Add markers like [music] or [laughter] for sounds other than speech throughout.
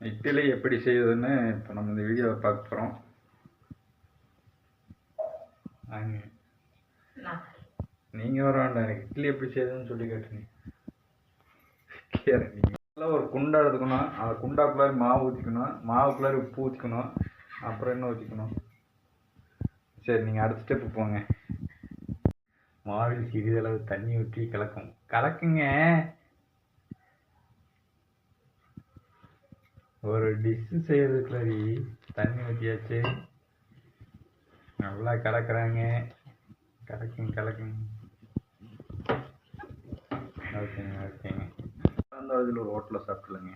இட்லி எப்படி செய்யுதுன்னு இப்போ நம்ம இந்த வீடியோவை பார்க்க போகிறோம் நீங்கள் வர வேண்டாம் எனக்கு இட்லி எப்படி செய்யுதுன்னு சொல்லி நல்லா ஒரு குண்டா எடுத்துக்கணும். அந்த குண்டாக்குள்ளார மாவு ஊற்றிக்கணும் மாவுக்குள்ளார உப்பு ஊற்றிக்கணும் அப்புறம் என்ன ஊற்றிக்கணும் சரி நீங்கள் அடுத்த ஸ்டெப்பு போங்க. மாவில் சிறிதளவு தண்ணி ஊற்றி கலக்கும். கலக்குங்க. ஒரு டிஷ்ஷு செய்யறதுக்குள்ளரி தண்ணி ஊற்றியாச்சு நல்லா கலக்குறாங்க. கலக்குங்க கலக்குங்க. ஓகேங்க ஓகேங்க. அந்த இதில் ஒரு ஹோட்டலில் சாப்பிட்லங்க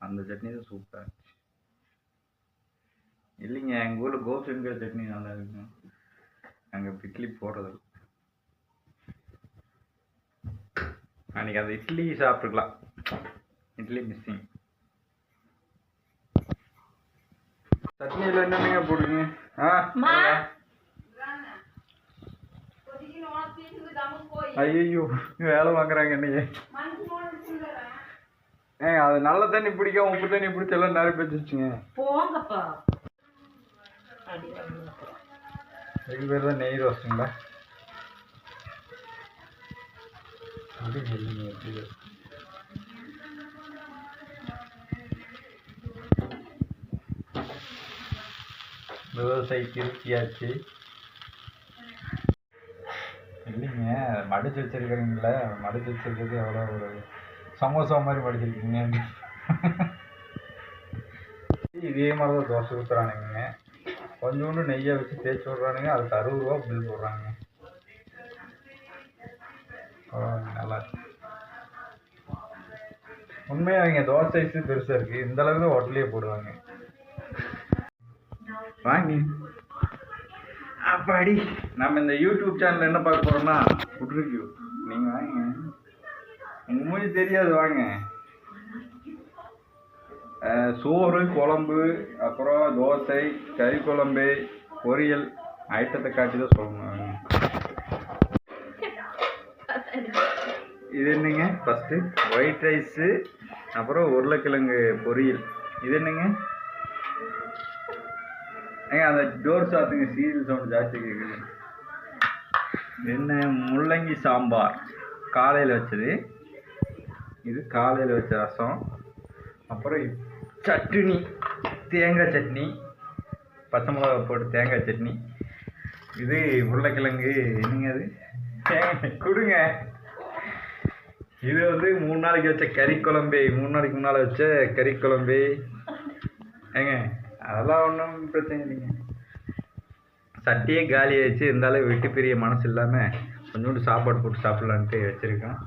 அந்த சட்னி தான் சூப்பராக இருந்துச்சு இல்லைங்க எங்கள் ஊரில் கோபிங்கிற சட்னி நல்லா இருக்கும் அங்கே இட்லி போடுறது அன்னைக்கு அந்த இட்லி சாப்பிட்டுக்கலாம். இட்லி மிஸ்ஸிங் சட்னியில் என்னென்னங்க போடுங்க ஆ. ஐயோ வேலை வாங்குறாங்க என்னையே. ஏங்க அது நல்ல தண்ணி பிடிக்காம உப்பு தண்ணி பிடிச்சி எல்லாம் நிறைய பேர் வச்சுங்க போங்கப்பா. இதுக்கு பேர் தான் நெய் ரோஸ்ட்டுங்களா? அது இல்லைங்க விவசாயி தோசை திருச்சியாச்சு இல்லைங்க மடிச்சு வச்சிருக்கிறீங்களே மடிச்சு வச்சிருக்கிறது எவ்வளோ ஒரு சமோசா மாதிரி மடிச்சிருக்கீங்க இதே மாதிரி தான் தோசை ஊற்றுறானுங்க கொஞ்சோண்டு நெய்யை வச்சு தேய்ச்சி விட்றானுங்க. அதுக்கு அறுபது ரூபா பில் போடுறாங்க. நல்லா. உண்மையாக அவங்க தோசை பெருசாக இருக்குது இந்த அளவுக்கு தான் ஹோட்டலே போடுவாங்க. வாங்க. அப்பாடி நம்ம இந்த யூடியூப் சேனல் என்ன பார்க்க போறோம்னா ஃபுட் ரிவ்யூ நீங்கள் வாங்க. உங்கள் மூஞ்சி தெரியாது வாங்க. சோறு குழம்பு அப்புறம் தோசை கறி குழம்பு பொரியல் ஐட்டத்தை காட்டி தான் சொல்லணும் இது என்னங்க? ஃபஸ்ட்டு ஒயிட் ரைஸு அப்புறம் உருளைக்கிழங்கு பொரியல். இது என்னங்க? ஏங்க அந்த டோர் சாத்துங்க சீரியல் சவுண்ட் ஜாஸ்தி கேட்குது என்ன முள்ளங்கி சாம்பார். காலையில் வச்சது. இது காலையில் வச்ச ரசம். அப்புறம் சட்னி தேங்காய் சட்னி பச்சை மிளகா போட்டு தேங்காய் சட்னி. இது உருளைக்கிழங்கு என்னங்க அது? தேங்காய் கொடுங்க. இது வந்து மூணு நாளைக்கு வச்ச கறி குழம்பு. மூணு நாளைக்கு முன்னால் வச்ச கறி குழம்பு. ஏங்க அதெல்லாம் ஒன்றும் பிரச்சனை இல்லைங்க. சட்டியே காலி ஆயிடுச்சு. இருந்தாலும் விட்டு பெரிய மனசு இல்லாமல் கொஞ்சோண்டு சாப்பாடு போட்டு சாப்பிட்லான்ட்டு வச்சுருக்கோம்.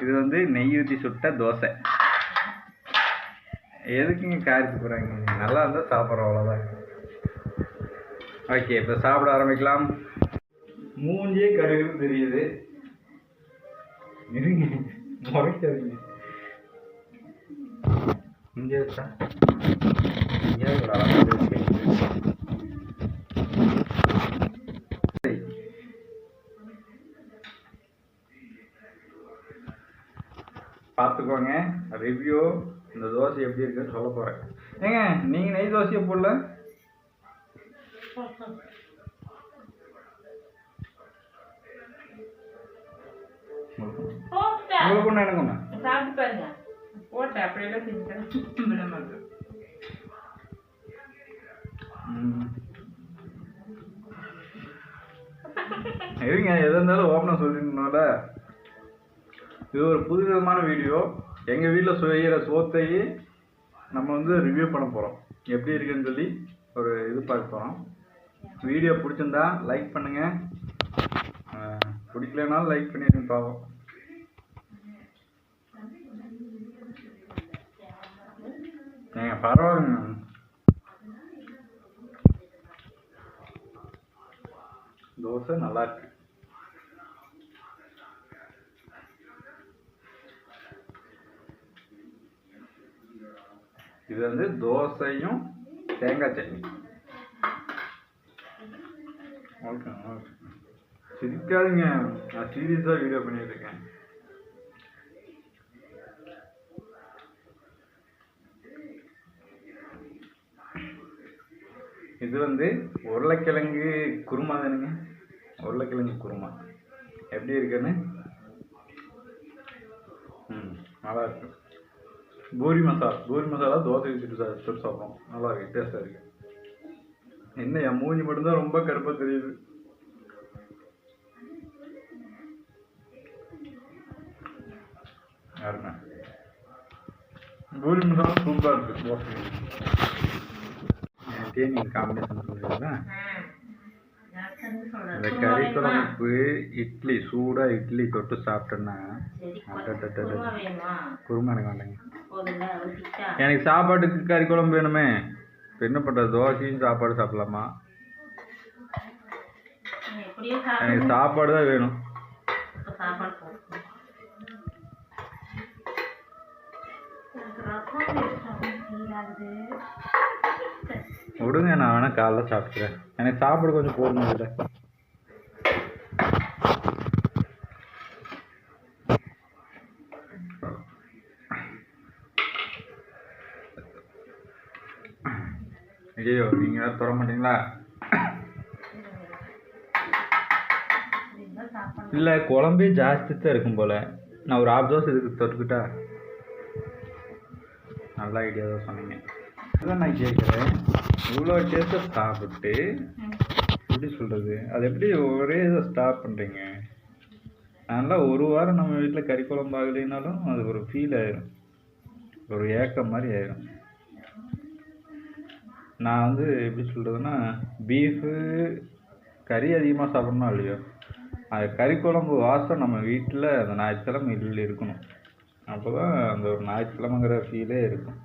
இது வந்து நெய் ஊற்றி சுட்ட தோசை. எதுக்குங்க காரிக்கு போகிறாங்க நல்லா இருந்தால் சாப்பிட்றோம் அவ்வளோதான் ஓகே இப்போ சாப்பிட ஆரம்பிக்கலாம். மூஞ்சே கருகுன்னு தெரியுது. இருங்க முறைக்காதீங்க. இங்கே வச்சா இங்கே ஒரு பார்த்துக்கோங்க ரிவ்யூ இந்த தோசை எப்படி இருக்குன்னு சொல்ல போகிறேன் ஏங்க நீங்கள் நெய் தோசையை போடல. உங்களுக்கு ஒன்று எனக்கு ஒன்று போட்ட அப்படியெல்லாம் செஞ்சுக்கிறேன் விட மாட்டோம். இருங்க எதாக இருந்தாலும் ஓப்பனாக சொல்லிடணும்ல. இது ஒரு புது விதமான வீடியோ எங்கள் வீட்டில் செய்கிற சோத்தையே நம்ம வந்து ரிவ்யூ பண்ண போகிறோம் எப்படி இருக்குன்னு சொல்லி ஒரு இது பார்க்க போகிறோம் வீடியோ பிடிச்சிருந்தா லைக் பண்ணுங்கள் பிடிக்கலனாலும் லைக் பண்ணிடுங்க பாவம். நீங்க பரவாயில்லைங்க. தோசை நல்லா இருக்கு. இது வந்து தோசையும் தேங்காய் சட்னி. ஓகே. சிரிக்காதுங்க. நான் சீரியஸாக வீடியோ பண்ணிட்டு இருக்கேன். இது வந்து உருளைக்கிழங்கு குருமா தானுங்க. உருளைக்கிழங்கு குருமா. எப்படி இருக்குன்னு? ம் நல்லா இருக்கு. பூரி மசாலா பூரி மசாலா தோசை வச்சுட்டு சுட்டு சாப்பிட்றோம் நல்லா இருக்கு டேஸ்டாக இருக்கு. என்ன என் மூஞ்சி மட்டும்தான் ரொம்ப கருப்பாக தெரியுது. யாருங்க? பூரி மசாலா சூப்பராக இருக்குது தோசை என்கிட்டயே நீங்கள் காம்பினேஷன் சொல்லுறீங்களா இந்த கறி குழம்பு இட்லி சூடாக இட்லி தொட்டு சாப்பிட்டேன்னா. குருமா எனக்கு வேண்டாங்க. எனக்கு சாப்பாட்டுக்கு கறி குழம்பு வேணுமே. இப்போ என்ன பண்ணுறது தோசையும் சாப்பாடு சாப்பிடலாமா? எனக்கு சாப்பாடு தான் வேணும். சாப்பாடு போட்டு எனக்கு ரசம் இஷ்டம் ஃபீல் ஆகுது விடுங்க நான் வேணால் காலைல சாப்பிட்டுக்கிறேன். எனக்கு சாப்பாடு கொஞ்சம் போடணும் இல்லை ஐயோ நீங்கள் வேறு தர மாட்டீங்களா? இல்லை குழம்பே ஜாஸ்தி தான் இருக்கும் போல். நான் ஒரு ஆஃப் தோசை இதுக்கு தொட்டுக்கிட்டா. நல்ல ஐடியா தான் சொன்னீங்க. அதான் நான் கேட்குறேன் இவ்வளோ டேஸ்ட்டை சாப்பிட்டு எப்படி சொல்கிறது அது எப்படி ஒரே இதை ஸ்டாப் பண்ணுறீங்க அதனால் ஒரு வாரம் நம்ம வீட்டில் கறி குழம்பு ஆகலைனாலும் அது ஒரு ஃபீல் ஆயிரும். ஒரு ஏக்கம் மாதிரி ஆயிரும். நான் வந்து எப்படி சொல்கிறதுன்னா பீஃபு கறி அதிகமாக சாப்பிட்ணும் இல்லையோ? அது கறி குழம்பு வாசம் நம்ம வீட்டில் அந்த ஞாயிற்றுக்கிழமை இல்லை இருக்கணும். அப்போ தான் அந்த ஒரு ஞாயிற்றுக்கிழமைங்கிற ஃபீலே இருக்கும்.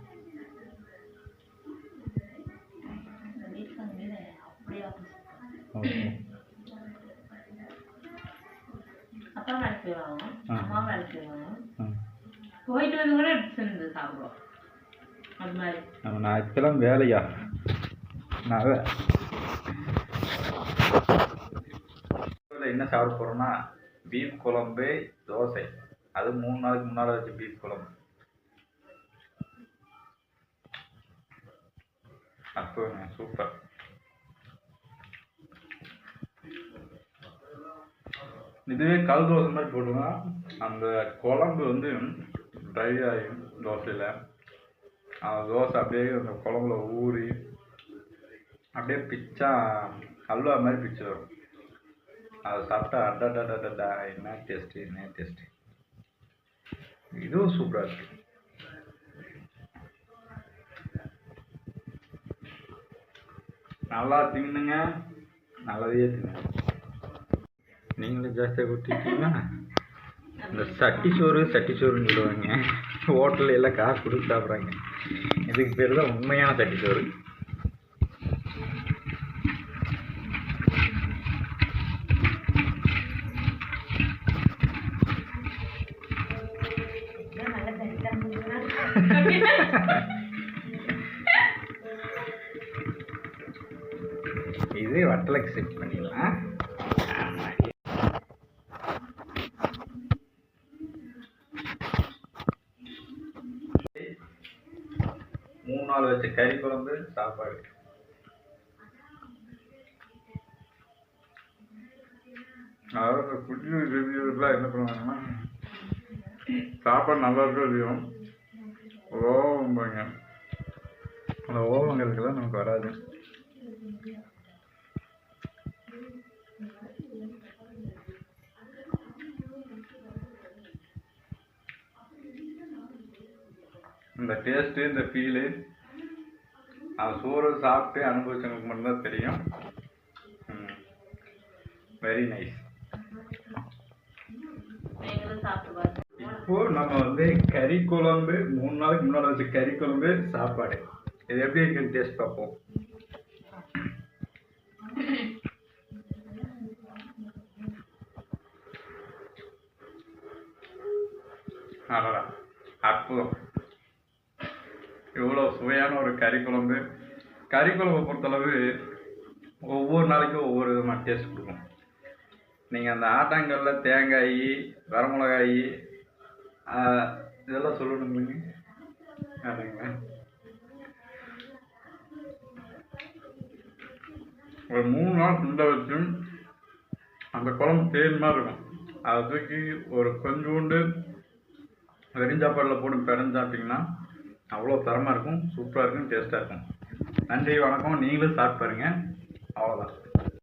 அப்பா வேலைக்கு போயிடுவாங்க ஆ. அம்மா வேலைக்கு போயிடுவாங்க ம் போயிட்டு வந்து கூட சேர்ந்து சாப்பிடுவோம். அது மாதிரி. நம்ம ஞாயிற்றுக்கிழமை வேலையா? நான் என்ன சாப்பிட போகிறோன்னா பீஃப் குழம்பு தோசை. அது மூணு நாளுக்கு முன்னால் வச்ச பீஃப் குழம்பு. அப்போங்க சூப்பர். இதுவே கல் தோசை மாதிரி போட்டோம்னா அந்த குழம்பு வந்து ட்ரை ஆகும் தோசையில். அந்த தோசை அப்படியே அந்த குழம்புல ஊறி அப்படியே பிச்சா அல்வா மாதிரி பிச்சு வரும். அதை சாப்பிட்டா அடடடடடா என்ன டேஸ்ட்டு என்ன டேஸ்ட்டு இதுவும் சூப்பராக இருக்குது நல்லா தின்னுங்க. நல்லதையே தின்னுங்க. நீங்களும் ஜாஸ்தியாக கொடுத்துட்டீங்கன்னா இந்த சட்டி சோறு சட்டி சோறுன்னு சொல்லுவாங்க. ஹோட்டல்ல எல்லாம் காசு கொடுத்து சாப்பிட்றாங்க. இதுக்கு பேர் தான் உண்மையான சட்டி சோறு. [laughs] இது வட்டலக்கு செட் மூணு வச்சு வச்ச கறி குழம்பு சாப்பாடு. அதாவது ஃபுட்டு ரிவ்யூலாம் என்ன பண்ணுவாங்கன்னா சாப்பாடு நல்லா இருக்கோ இல்லையோ ஓவம் பாங்க அந்த ஓவங்கிறதுக்கெல்லாம் நமக்கு வராது. இந்த டேஸ்ட்டு இந்த ஃபீலு அது சோறு சாப்பிட்டு அனுபவிச்சவங்களுக்கு மட்டும்தான் தெரியும். வெரி நைஸ் இப்போ நம்ம வந்து கறி குழம்பு மூணு நாளைக்கு முன்னாடி வச்ச கறி குழம்பு சாப்பாடு. இது எப்படி இருக்குன்னு டேஸ்ட் பார்ப்போம். அடடா அற்புதம். இவ்வளோ சுவையான ஒரு கறி குழம்பு. கறி குழம்பு பொறுத்தளவு ஒவ்வொரு நாளைக்கும் ஒவ்வொரு விதமாக டேஸ்ட் கொடுக்கும். நீங்கள் அந்த ஆட்டாங்கல்ல தேங்காய் வரமிளகாய் இதெல்லாம் சொல்லணுங்களேங்க ஆமாங்களா ஒரு மூணு நாள் சுண்ட வச்சு அந்த குழம்பு தேன் மாதிரி இருக்கும். அதை தூக்கி ஒரு கொஞ்சோண்டு வெறிஞ்சாப்பாடில் போட்டு பிறந்து சாப்பிட்டிங்கன்னா அவ்வளோ தரமாக இருக்கும் சூப்பராக இருக்கும் டேஸ்ட்டாக இருக்கும். நன்றி வணக்கம். நீங்களும் சாப்பிட்டு பாருங்கள் அவ்வளோதான்